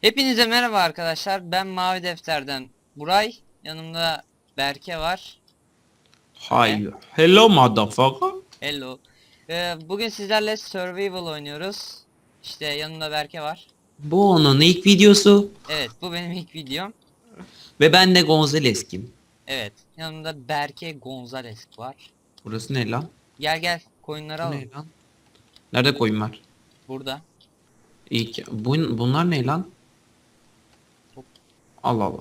Hepinize merhaba arkadaşlar. Ben Mavi Defter'den Buray. Yanımda Berke var. Hi. Hello motherfucker. Hello. Ee, bugün sizlerle Survival oynuyoruz. İşte yanımda Berke var. Bu onun ilk videosu Evet bu benim ilk videom. ve ben de Gonzales kim? Evet yanımda Berke Gonzales var. Burası ne lan? Gel gel koyunları Bu alalım. ne lan? Nerede koyun var? Burada. İlk bu, bunlar ne lan? Allah Allah.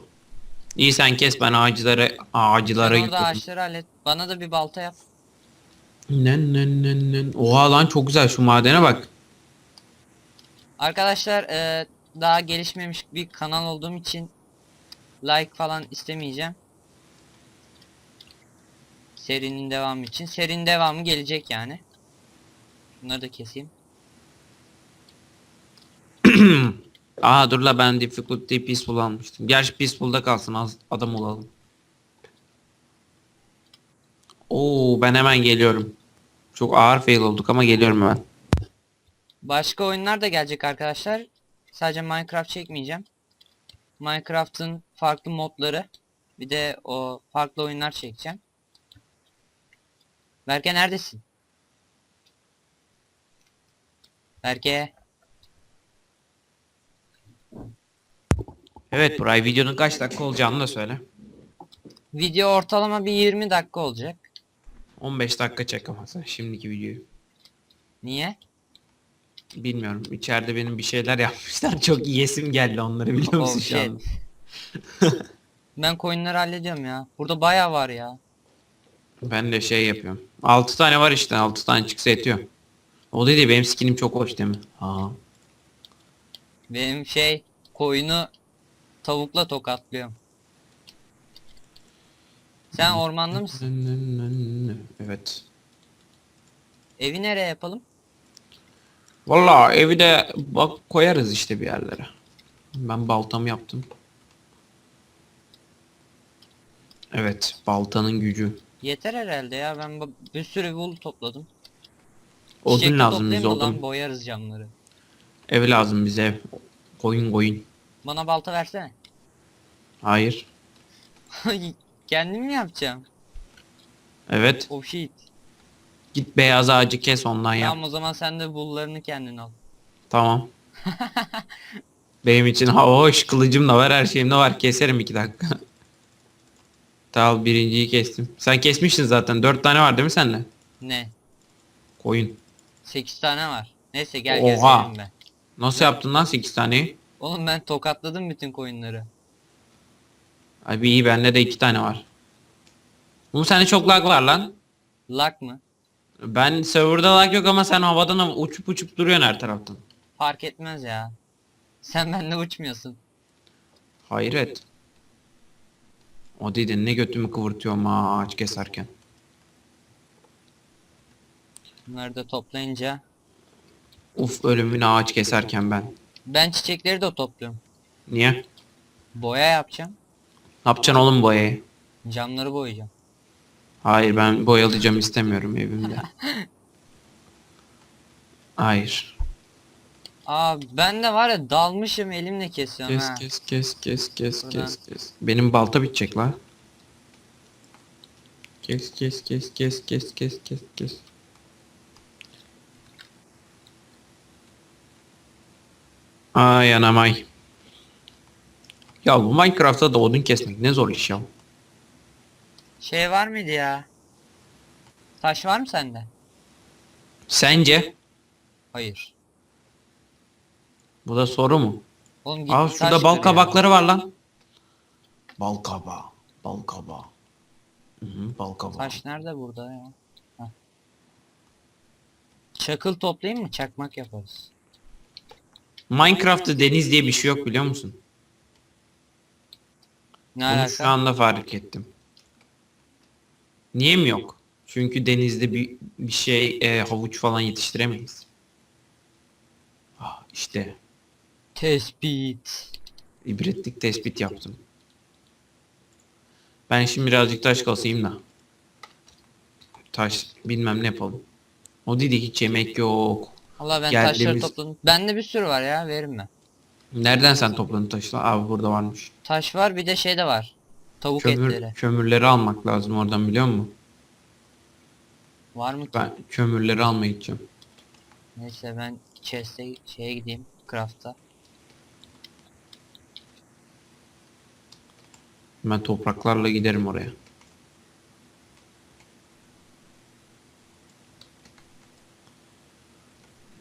İyi sen kes ben ağaçları ağaçlara Sen orada yıkıldım. ağaçları hallet. Bana da bir balta yap. Nen nen nen nen. Oha lan çok güzel şu madene bak. Arkadaşlar e, daha gelişmemiş bir kanal olduğum için like falan istemeyeceğim. Serinin devamı için. Serinin devamı gelecek yani. Bunları da keseyim. Aa dur la ben difficulty peaceful almıştım. Gerçi peaceful'da kalsın az adam olalım. Oo ben hemen geliyorum. Çok ağır fail olduk ama geliyorum hemen. Başka oyunlar da gelecek arkadaşlar. Sadece Minecraft çekmeyeceğim. Minecraft'ın farklı modları. Bir de o farklı oyunlar çekeceğim. Berke neredesin? Berke. Evet Buray videonun kaç dakika olacağını da söyle. Video ortalama bir 20 dakika olacak. 15 dakika çek ama sen şimdiki videoyu. Niye? Bilmiyorum. İçeride benim bir şeyler yapmışlar. Çok yesim geldi onları biliyor Oh musun şu shit. an? Ben coinleri hallediyorum ya. Burada baya var ya. Ben de şey yapıyorum. 6 tane var işte. 6 tane çıksa yetiyor. O dedi benim skinim çok hoş değil mi? Ha. Benim şey koyunu tavukla tokatlıyorum. Sen ormanda mısın? Evet. Evi nereye yapalım? Valla evi de bak koyarız işte bir yerlere. Ben baltamı yaptım. Evet, baltanın gücü. Yeter herhalde ya. Ben bir sürü wool topladım. Odun lazım bize odun. boyarız camları. Ev lazım bize ev. Koyun koyun. Bana balta versene. Hayır. Kendim mi yapacağım? Evet. Oh shit. Git beyaz ağacı kes ondan yap. Tamam o zaman sen de wool'larını kendin al. Tamam. Benim için hava hoş kılıcım da var her şeyim de var keserim iki dakika. tamam birinciyi kestim. Sen kesmiştin zaten dört tane var değil mi sende? Ne? Koyun. 8 tane var. Neyse gel gel Oha. senin be. Nasıl yaptın lan 8 taneyi? Oğlum ben tokatladım bütün koyunları. Abi iyi bende de iki tane var. Bu sende çok lag var lan. Lak mı? Ben serverda lag yok ama sen havadan uçup uçup duruyorsun her taraftan. Fark etmez ya. Sen benimle uçmuyorsun. Hayret. O dedin ne götümü kıvırtıyorum ha ağaç keserken. Bunları da toplayınca. Uf ölümün ağaç keserken ben. Ben çiçekleri de topluyorum. Niye? Boya yapacağım. Ne yapacaksın oğlum boyayı? Camları boyayacağım. Hayır ben boyalayacağım istemiyorum evimde. Hayır. Aa ben de var ya dalmışım elimle kesiyorum Kes ha. kes kes kes kes Buradan. kes kes. Benim balta bitecek lan. Kes kes kes kes kes kes kes kes. Ay anam ay. Ya bu Minecraft'ta da odun kesmek ne zor iş ya. Şey var mıydı ya? Taş var mı sende? Sence? Hayır. Bu da soru mu? Oğlum git Aa taş şurada bal kır ya. kabakları var lan. Bal kabağı. Bal kabağı. Hı hı, bal kabağı. Taş nerede burada ya? Heh. Çakıl toplayayım mı? Çakmak yaparız. Minecraft'ta deniz diye bir şey yok biliyor musun? Ne Bunu alaka? şu anda fark ettim. Niye mi yok? Çünkü denizde bir, bir şey e, havuç falan yetiştiremeyiz. Ah, işte Tespit. ibretlik tespit yaptım. Ben şimdi birazcık taş kasayım da. Taş bilmem ne yapalım. O dedi hiç yemek yok. Allah ben Geldiğimiz- taşları topladım. Bende bir sürü var ya veririm ben. Nereden sen topladın taşla? Abi burada varmış. Taş var bir de şey de var. Tavuk Kömür, etleri. kömürleri almak lazım oradan biliyor musun? Var mı ki? Ben kömürleri almaya gideceğim. Neyse ben chest'e şeye gideyim. Craft'a. Ben topraklarla giderim oraya.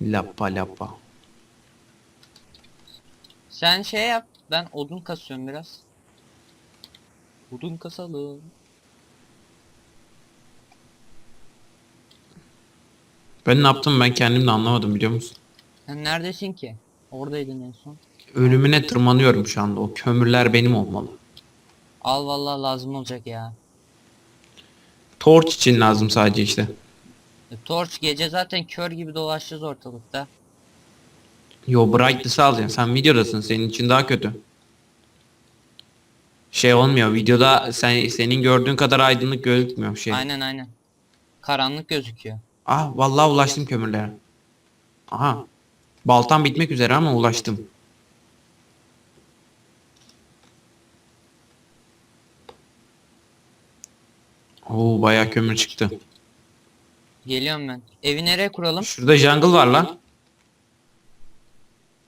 Lapa lapa. Sen şey yap. Ben odun kasıyorum biraz. Odun kasalım. Ben ne yaptım ben kendim de anlamadım biliyor musun? Sen neredesin ki? Oradaydın en son. Ölümüne tırmanıyorum şu anda. O kömürler benim olmalı. Al vallahi lazım olacak ya. Torch için lazım sadece işte. E, Torch gece zaten kör gibi dolaşacağız ortalıkta. Yo brightness'ı alacaksın. Sen videodasın. Senin için daha kötü. Şey olmuyor. Videoda sen senin gördüğün kadar aydınlık gözükmüyor şey. Aynen aynen. Karanlık gözüküyor. Ah vallahi ulaştım kömürlere. Aha. Baltam bitmek üzere ama ulaştım. Oo bayağı kömür çıktı. Geliyorum ben. Evi nereye kuralım? Şurada jungle var lan.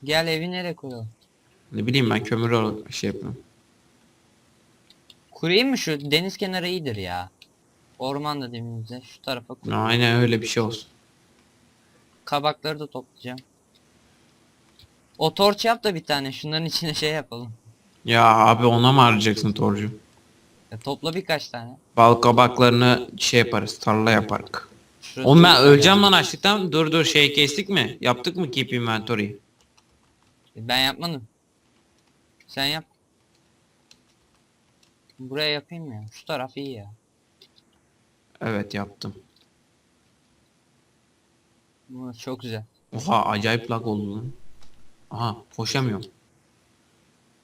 Gel evi nereye kuralım? Ne bileyim ben kömür ol- şey yapıyorum. Kurayım mı şu? Deniz kenarı iyidir ya. Orman da dibimizde. Şu tarafa kur. Aynen öyle bir şey olsun. Kabakları da toplayacağım. O torç yap da bir tane. Şunların içine şey yapalım. Ya abi ona mı harcayacaksın torcu? Ya topla birkaç tane. Bal kabaklarını şey yaparız, tarla yaparız. Şurası Oğlum ben öleceğim lan açlıktan. Dur dur şey kestik mi? Yaptık mı keep inventory'yi? Ben yapmadım. Sen yap. Buraya yapayım mı ya? Şu taraf iyi ya. Evet yaptım. Burası çok güzel. Oha acayip lag oldu lan. Aha koşamıyorum.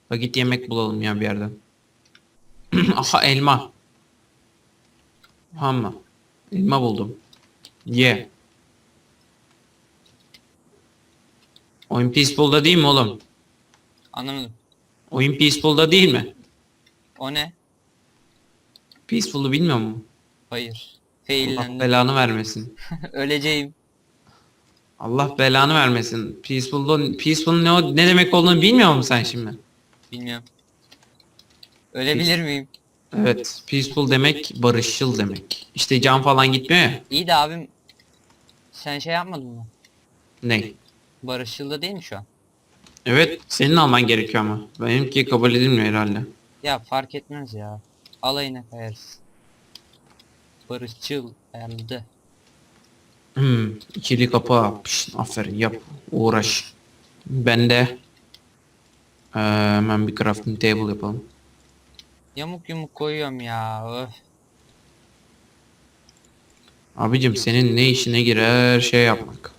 Bak git yemek bulalım ya bir yerden. Aha elma. Mı? Elma buldum. Ye. Oyun Peaceful'da değil mi oğlum? Anlamadım. Oyun Peaceful'da değil mi? O ne? Peaceful'u bilmiyor musun? Hayır. Allah Faillendim. belanı vermesin. Öleceğim. Allah belanı vermesin. Peaceful'un Peaceful'un ne, o- ne demek olduğunu bilmiyor musun sen şimdi? Bilmiyorum. Ölebilir miyim? Evet, peaceful demek barışçıl demek. İşte can falan gitmiyor ya. İyi de abim sen şey yapmadın mı? Ne? Barışçıl'da değil mi şu an? Evet, senin alman gerekiyor ama. Benimki kabul edilmiyor herhalde. Ya fark etmez ya. Alayına kayarız. Barışçıl ayarladı. Hmm, ikili kapı. Pişt, aferin yap. Uğraş. Ben de eee, hemen bir crafting table yapalım. Yamuk yumuk koyuyorum ya. Öf. Abicim senin ne işine girer şey yapmak.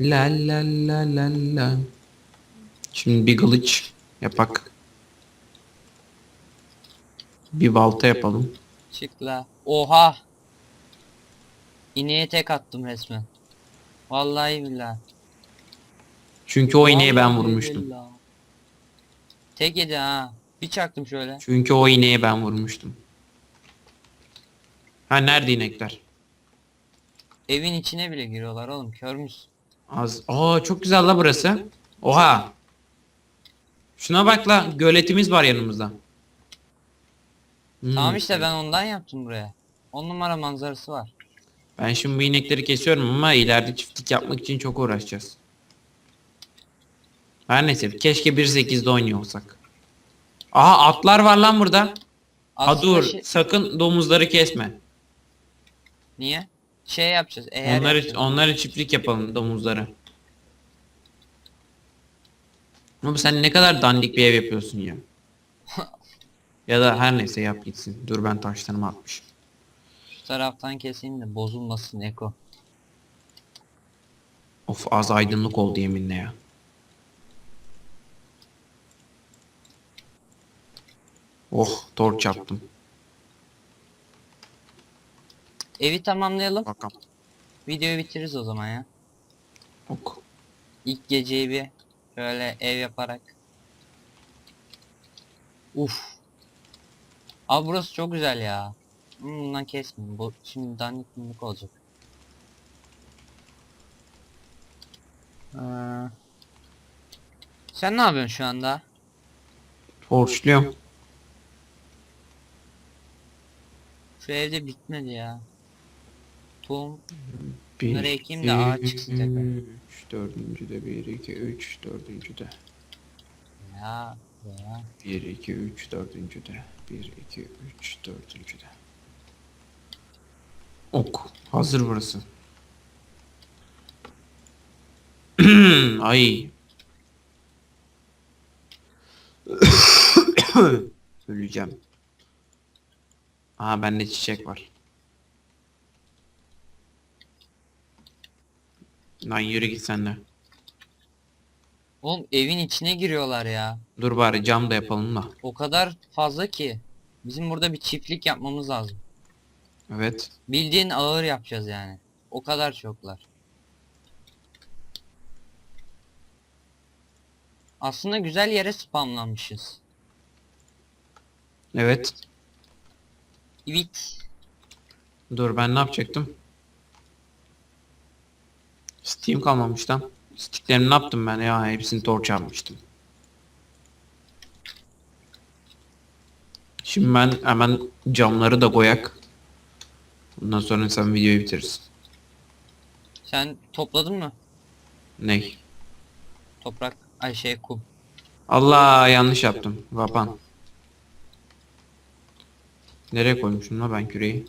La la la la la. Şimdi bir kılıç yapak. Bir balta yapalım. Çık la. Oha. İneğe tek attım resmen. Vallahi billahi. Çünkü o ineği ben Vallahi vurmuştum. billahi. Tek yedi ha. Bir çaktım şöyle. Çünkü o ineği ben vurmuştum. Ha nerede inekler? Evin içine bile giriyorlar oğlum. Kör müsün? Az. Aa çok güzel la burası. Oha. Şuna bak la göletimiz var yanımızda. Hmm. Tamam işte ben ondan yaptım buraya. On numara manzarası var. Ben şimdi bu inekleri kesiyorum ama ileride çiftlik yapmak için çok uğraşacağız. Her neyse keşke 1.8'de oynuyor olsak. Aha atlar var lan burada. Ha Aslında dur şey- sakın domuzları kesme. Niye? Şey yapacağız. Eğer Onları yapacağız. onları çiftlik yapalım domuzları. Ama sen ne kadar dandik bir ev yapıyorsun ya. ya da her neyse yap gitsin. Dur ben taşlarımı atmışım. Şu taraftan keseyim de bozulmasın Eko. Of az aydınlık oldu yeminle ya. Oh torç yaptım. Evi tamamlayalım. Bakalım. Videoyu bitiririz o zaman ya. Ok. İlk geceyi bir şöyle ev yaparak. Uf. Abi burası çok güzel ya. Bundan kesmeyin. Bu şimdi dandik bunluk olacak. Ee, sen ne yapıyorsun şu anda? Torçluyorum. Şu evde bitmedi ya. Tohum. Bir, Bunları ekeyim de ağaç çıksın tekrar. 3, dördüncü de 1, 2, 3, dördüncü de. Ya. Ya. 1, 2, 3, dördüncü de. 1, 2, 3, dördüncü de. Ok. Hazır burası. Ay. Öleceğim. Aha bende çiçek var. Lan yürü git sen de. Oğlum evin içine giriyorlar ya. Dur bari cam da yapalım da. O kadar fazla ki. Bizim burada bir çiftlik yapmamız lazım. Evet. Bildiğin ağır yapacağız yani. O kadar çoklar. Aslında güzel yere spamlanmışız. Evet. Evet. Dur ben ne yapacaktım? Steam kalmamış lan. Sticklerimi ne yaptım ben ya? Hepsini torç yapmıştım. Şimdi ben hemen camları da koyak. Ondan sonra sen videoyu bitiririz. Sen topladın mı? Ney? Toprak, ay şey kum. Allah yanlış yaptım. Vapan. Nereye koymuşum la ben küreği?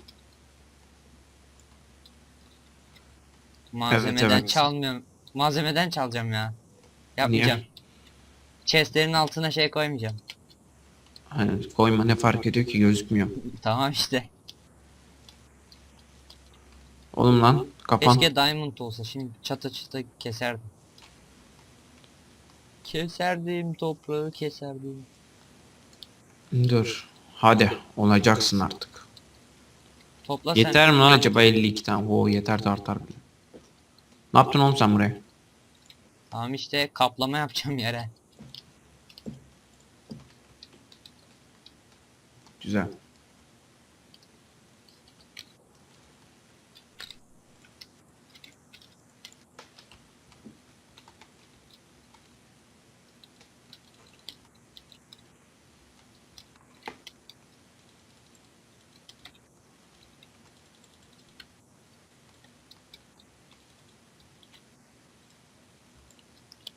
Malzemeden evet. çalmıyorum. Malzemeden çalacağım ya. Yapmayacağım. Chestlerin altına şey koymayacağım. Hani koyma ne fark ediyor ki gözükmüyor. Tamam işte. Oğlum lan kapan. Keşke diamond olsa. Şimdi çata çata keserdim. Keserdim toprağı keserdim. Dur. Hadi olacaksın artık. Topla sen. Yeter mi lan acaba 52 tane? Oo yeter de artar bile. Ne yaptın oğlum sen buraya? Tamam işte kaplama yapacağım yere. Güzel.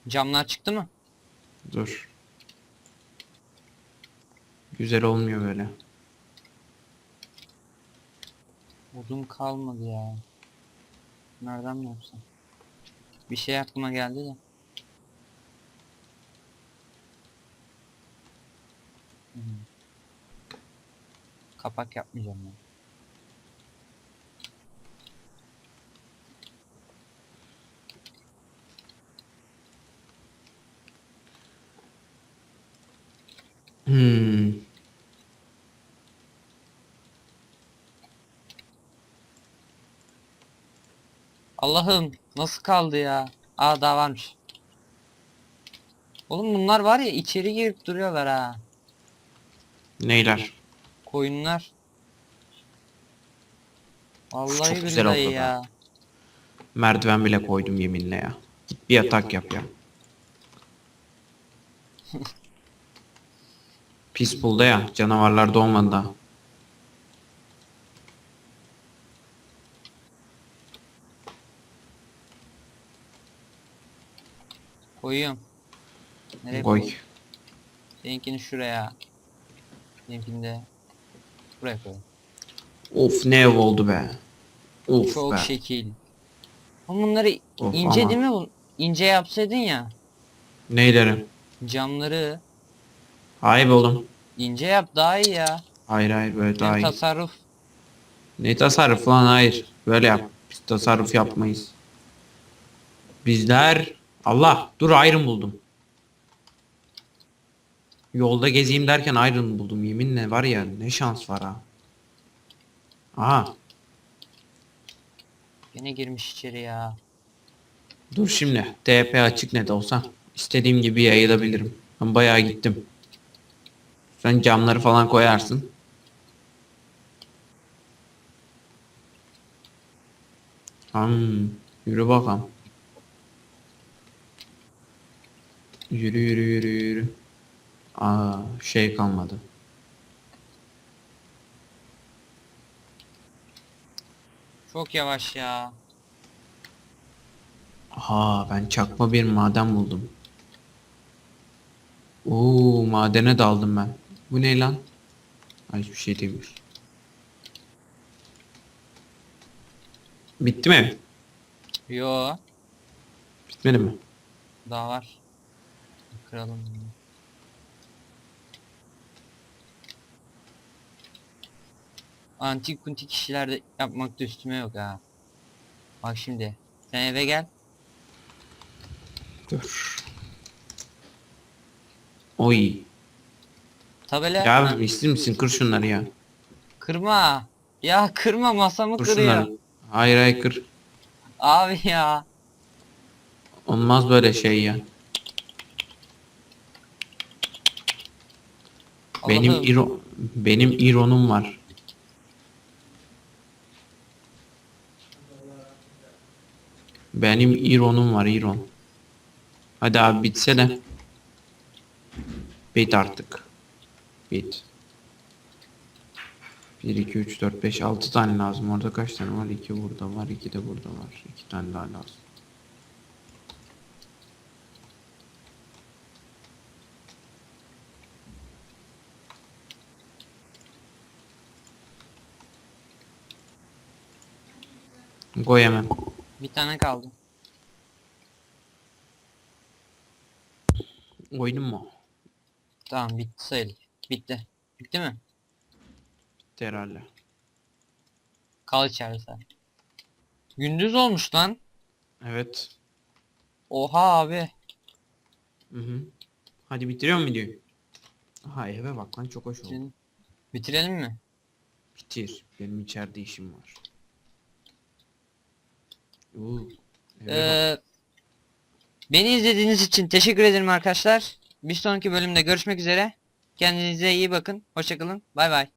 Camlar çıktı mı? Dur. Güzel olmuyor böyle. Odun kalmadı ya. Nereden mi yapsam? Bir şey aklıma geldi de. Hmm. Kapak yapmayacağım ben. Hmm. Allah'ım nasıl kaldı ya? Aa daha varmış. Oğlum bunlar var ya içeri girip duruyorlar ha. Neyler? Koyunlar. Vallahi Çok güzel billahi oldu ya. Merdiven bile koydum yeminle ya. Git bir yatak yap ya. Pis bulda ya. Canavarlar doğmadı Koyuyorum. Nereye Koy. koyayım? Seninkini şuraya. Benimkini de buraya koy. Of ne ev oldu be. Of Çok be. şekil. Ama bunları Of, ince ama. değil mi bu? İnce yapsaydın ya. Neylerim? Camları Hayır be oğlum. ince yap daha iyi ya. Hayır hayır böyle daha Hem iyi. tasarruf. Ne tasarruf lan hayır. Böyle yap. Biz tasarruf yapmayız. Bizler Allah dur ayrım buldum. Yolda gezeyim derken ayrım buldum. Yeminle var ya ne şans var ha. Aha Yine girmiş içeri ya. Dur şimdi. TP açık ne de olsa. istediğim gibi yayılabilirim. Ben bayağı gittim. Sen camları falan koyarsın. Hmm, yürü bakalım. Yürü yürü yürü yürü. Aa şey kalmadı. Çok yavaş ya. Aha ben çakma bir maden buldum. Oo madene daldım ben. Bu ne lan? Ay hiçbir şey değilmiş. Bitti mi? Yo. Bitmedi mi? Daha var. Kıralım bunu. Antik kuntik işler de yapmakta üstüme yok ha. Bak şimdi. Sen eve gel. Dur. Oy. Tabela Ya yapma. ister misin? Kır şunları ya. Kırma. Ya kırma masamı Kır kırıyor. şunları. Hayır hayır kır. Abi ya. Olmaz böyle şey ya. Benim iro benim ironum var. Benim ironum var iron. Hadi abi bitse de. Bit artık. Bit. 1 2 3 4 5 6 tane lazım. Orada kaç tane var? 2 burada var, 2 de burada var. 2 tane daha lazım. Koy hemen. Bir tane kaldı. Koydun mu? Tamam bitti sayılır. Bitti. Bitti mi? Bitti herhalde. Kal içeride sen. Gündüz olmuş lan. Evet. Oha abi. Hı hı. Hadi bitiriyor mu videoyu? Aha eve bak lan çok hoş oldu. Bitirelim mi? Bitir. Benim içeride işim var. Oo. Ee, beni izlediğiniz için teşekkür ederim arkadaşlar. Bir sonraki bölümde görüşmek üzere. Kendinize iyi bakın. Hoşçakalın. Bay bay.